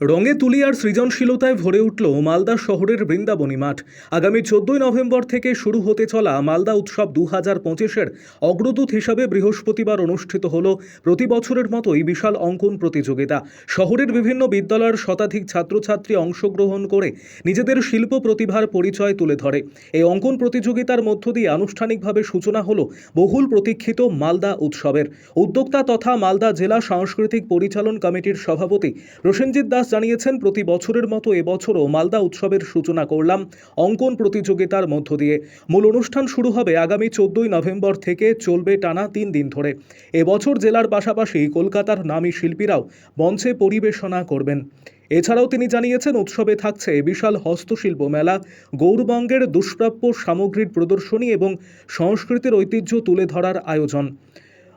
রঙে তুলি আর সৃজনশীলতায় ভরে উঠল মালদা শহরের বৃন্দাবনী মাঠ। আগামী চোদ্দই নভেম্বর থেকে শুরু হতে চলা মালদা উৎসব দু হাজার পঁচিশের অগ্রদূত হিসাবে বৃহস্পতিবার অনুষ্ঠিত হল। প্রতি বছরের মতোই বিশাল অঙ্কন প্রতিযোগিতা। শহরের বিভিন্ন বিদ্যালয়ের শতাধিক ছাত্রছাত্রী অংশগ্রহণ করে নিজেদের শিল্প প্রতিভার পরিচয় তুলে ধরে। এই অঙ্কন প্রতিযোগিতার মধ্য দিয়ে আনুষ্ঠানিকভাবে সূচনা হল বহুল প্রতীক্ষিত মালদা উৎসবের। উদ্যোক্তা তথা মালদা জেলা সাংস্কৃতিক পরিচালন কমিটির সভাপতি প্রসেনজিৎ দাস জানিয়েছেন, প্রতি বছরের মতো এবছরও মালদা উৎসবের সূচনা করলাম অঙ্কন প্রতিযোগিতার মধ্য দিয়ে। মূল অনুষ্ঠান শুরু হবে আগামী চোদ্দই নভেম্বর থেকে চলবে টানা তিন দিন ধরে। এবছর জেলার পাশাপাশি কলকাতার নামী শিল্পীরাও মঞ্চে পরিবেশনা করবেন। এছাড়াও তিনি জানিয়েছেন, উৎসবে থাকছে বিশাল হস্তশিল্প মেলা, গৌরবঙ্গের দুষ্প্রাপ্য সামগ্রীর প্রদর্শনী এবং সংস্কৃতির ঐতিহ্য তুলে ধরার আয়োজন।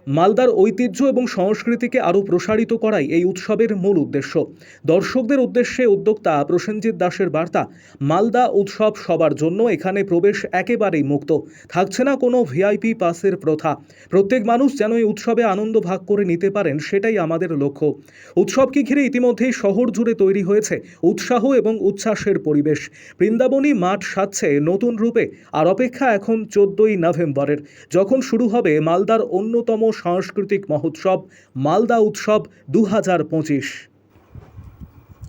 মালদার ঐতিহ্য এবং সংস্কৃতিকে আরও প্রসারিত করাই এই উৎসবের মূল উদ্দেশ্য। দর্শকদের উদ্দেশ্যে উদ্যোক্তা প্রসেনজিৎ দাসের বার্তা, মালদা উৎসব সবার জন্য এখানে প্রবেশ একেবারেই মুক্ত। থাকছে না কোনো ভিআইপি পাসের প্রথা। প্রত্যেক মানুষ যেন এই উৎসবে আনন্দ ভাগ করে নিতে পারেন সেটাই আমাদের লক্ষ্য। উৎসবকে ঘিরে ইতিমধ্যেই শহর জুড়ে তৈরি হয়েছে উৎসাহ এবং উচ্ছ্বাসের পরিবেশ। বৃন্দাবনী মাঠ সাজছে নতুন রূপে, আর অপেক্ষা এখন চোদ্দই নভেম্বরের। যখন শুরু হবে মালদার অন্যতম সাংস্কৃতিক মহোৎসব মালদা উৎসব দু হাজার পঁচিশ।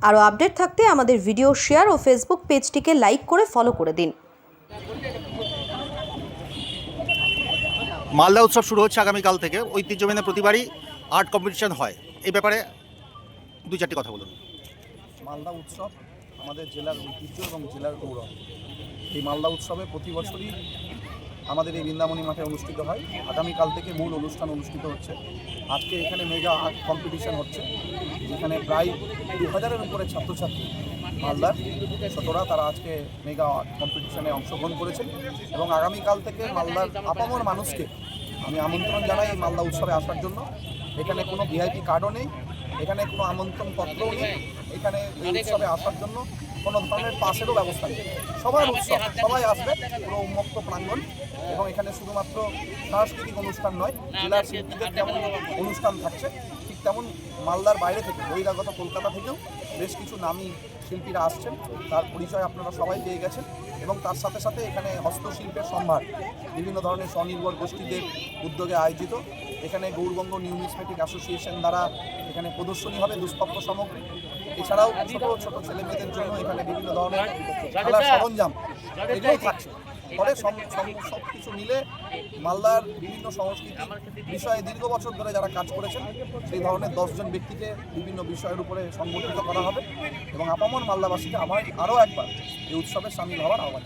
আরও আপডেট থাকতে আমাদের ভিডিও শেয়ার ও ফেসবুক পেজটিকে লাইক করে ফলো করে দিন। মালদা উৎসব শুরু হচ্ছে আগামীকাল থেকে। ঐতিহ্য মেনে প্রতিবারই আর্ট কম্পিটিশন হয়। এই ব্যাপারে দু চারটি কথা বলুন। মালদা উৎসব আমাদের জেলার ঐতিহ্য এবং জেলার গৌরব। এই মালদা উৎসবে প্রতি বছরই আমাদের এই বৃন্দাবনী মাঠে অনুষ্ঠিত হয়। আগামীকাল থেকে মূল অনুষ্ঠান অনুষ্ঠিত হচ্ছে। আজকে এখানে মেগা আর্ট কম্পিটিশন হচ্ছে, যেখানে প্রায় দু হাজারের উপরে ছাত্রছাত্রী মালদার ছোটরা তারা আজকে মেগা আর্ট কম্পিটিশনে অংশগ্রহণ করেছেন এবং আগামীকাল থেকে মালদার আপামর মানুষকে আমি আমন্ত্রণ জানাই এই মালদা উৎসবে আসার জন্য। এখানে কোনো ভিআইপি কার্ডও নেই। এখানে কোনো আমন্ত্রণ পত্রও নেই। এখানে উৎসবে আসার জন্য কোনো ধরনের পাশেরও ব্যবস্থা নেই। সবার উৎসব, সবাই আসবে, পুরো উন্মুক্ত প্রাঙ্গণ। এবং এখানে শুধুমাত্র সাংস্কৃতিক অনুষ্ঠান নয়, জেলার শিল্পীদের যেমন অনুষ্ঠান থাকছে তেমন মালদার বাইরে থেকে, বহিরাগত কলকাতা থেকেও বেশ কিছু নামী শিল্পীরা আসছেন। তার পরিচয় আপনারা সবাই পেয়ে গেছেন এবং তার সাথে সাথে এখানে হস্তশিল্পের সম্ভার, বিভিন্ন ধরনের স্বনির্ভর গোষ্ঠীদের উদ্যোগে আয়োজিত। এখানে গৌরবঙ্গ নিউমিসমেটিক অ্যাসোসিয়েশন দ্বারা এখানে প্রদর্শনী হবে দুষ্প্রাপ্য সামগ্রী। এছাড়াও ছোট ছোট ছেলে মেয়েদের জন্য এখানে বিভিন্ন ধরনের খেলার সরঞ্জাম এগুলো থাকছে। ফলে সব কিছু মিলে মালদার বিভিন্ন সংস্কৃতি বিষয়ে দীর্ঘ বছর ধরে যারা কাজ করেছেন, সেই ধরনের দশজন ব্যক্তিকে বিভিন্ন বিষয়ের উপরে সংগঠিত করা হবে এবং আপামন মালদাবাসীকে আমার আরও একবার এই উৎসবে সামিল হওয়ার আহ্বান